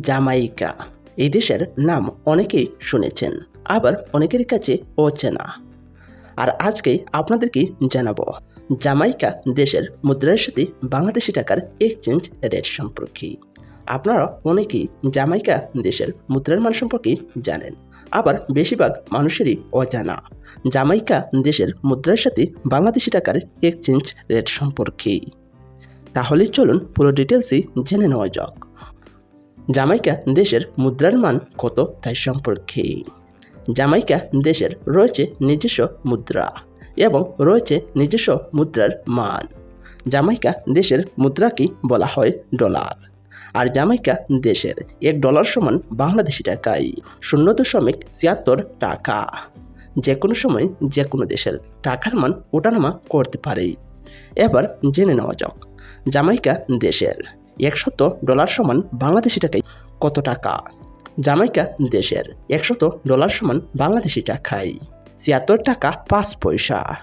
Jamaica. এই দেশের নাম অনেকেই শুনেছেন, আবার অনেকের কাছে অচেনা আর আজকে আপনাদেরকে জানাব, জামাইকা দেশের মুদ্রার সাথে বাংলাদেশি টাকার এক্সচেঞ্জ রেট সম্পর্কে। আপনারা অনেকেই জামাইকা দেশের মুদ্রার মান সম্পর্কে জানেন, আবার বেশিরভাগ মানুষেরই অজানা। জামাইকা দেশের মুদ্রার সাথে বাংলাদেশি টাকার এক্সচেঞ্জ রেট সম্পর্কে। তাহলে চলুন পুরো ডিটেলসই জেনে নেওয়া যাক। জামাইকা দেশের মুদ্রার মান কত তাই সম্পর্কে। জামাইকা দেশের রয়েছে নিজস্ব মুদ্রা এবং রয়েছে নিজস্ব মুদ্রার মান। জামাইকা দেশের মুদ্রাকেই বলা হয় ডলার? আর জামাইকা দেশের এক ডলার সমান বাংলাদেশি টাকায় শূন্য দশমিক ছিয়াত্তর টাকা। যে কোনো সময় যে কোনো দেশের টাকার মান ওঠানামা করতে পারে। এবার জেনে নেওয়া যাক, জামাইকা দেশের একশত ডলার সমান বাংলাদেশি টাকায় কত টাকা? জামাইকা দেশের একশত ডলার সমান বাংলাদেশি টাকায় ছিয়াত্তর টাকা পাঁচ পয়সা।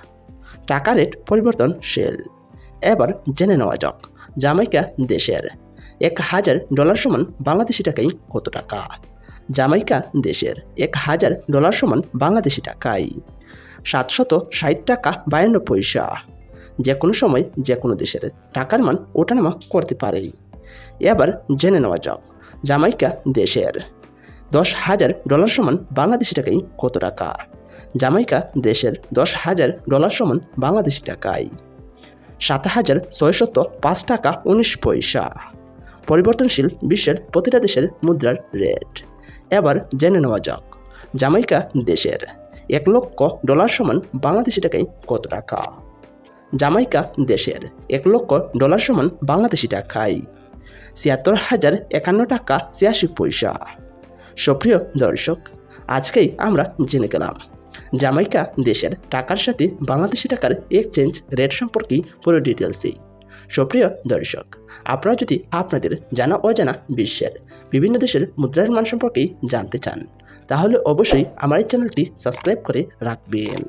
টাকা রেট পরিবর্তনশীল। এবার জেনে নেওয়া যাক, জামাইকা দেশের এক হাজার ডলার সমান বাংলাদেশি টাকায় কত টাকা? জামাইকা দেশের এক হাজার ডলার সমান বাংলাদেশি টাকায় সাতশত ষাট টাকা বায়ান্ন পয়সা। যে কোনো সময় যে কোনো দেশের টাকার মান ওঠানামা করতে পারে। এবার জেনে নেওয়া যাক, জামাইকা দেশের। দশ হাজার ডলার সমান বাংলাদেশি টাকায় কত টাকা? জামাইকা দেশের দশ হাজার ডলার সমান বাংলাদেশি টাকায়। সাত হাজার ছয়শত পাঁচ টাকা উনিশ পয়সা। পরিবর্তনশীল বিশ্বের প্রতিটা দেশের মুদ্রার রেট। এবার জেনে নেওয়া যাক, জামাইকা দেশের এক লক্ষ ডলার সমান বাংলাদেশি টাকায় কত টাকা? জামাইকা দেশের এক লক্ষ ডলার সমান বাংলাদেশি টাকায়। ছিয়াত্তর হাজার একান্ন টাকা ছিয়াশি পয়সা। সুপ্রিয় দর্শক, আজকেই আমরা জেনে গেলাম, জামাইকা দেশের টাকার সাথে বাংলাদেশি টাকার এক্সচেঞ্জ রেট সম্পর্কে পুরো ডিটেলসই সুপ্রিয় দর্শক, আপনারা যদি আপনাদের জানা অজানা বিশ্বের বিভিন্ন দেশের মুদ্রার মান সম্পর্কেই জানতে চান, তাহলে অবশ্যই আমার এই চ্যানেলটি সাবস্ক্রাইব করে রাখবেন।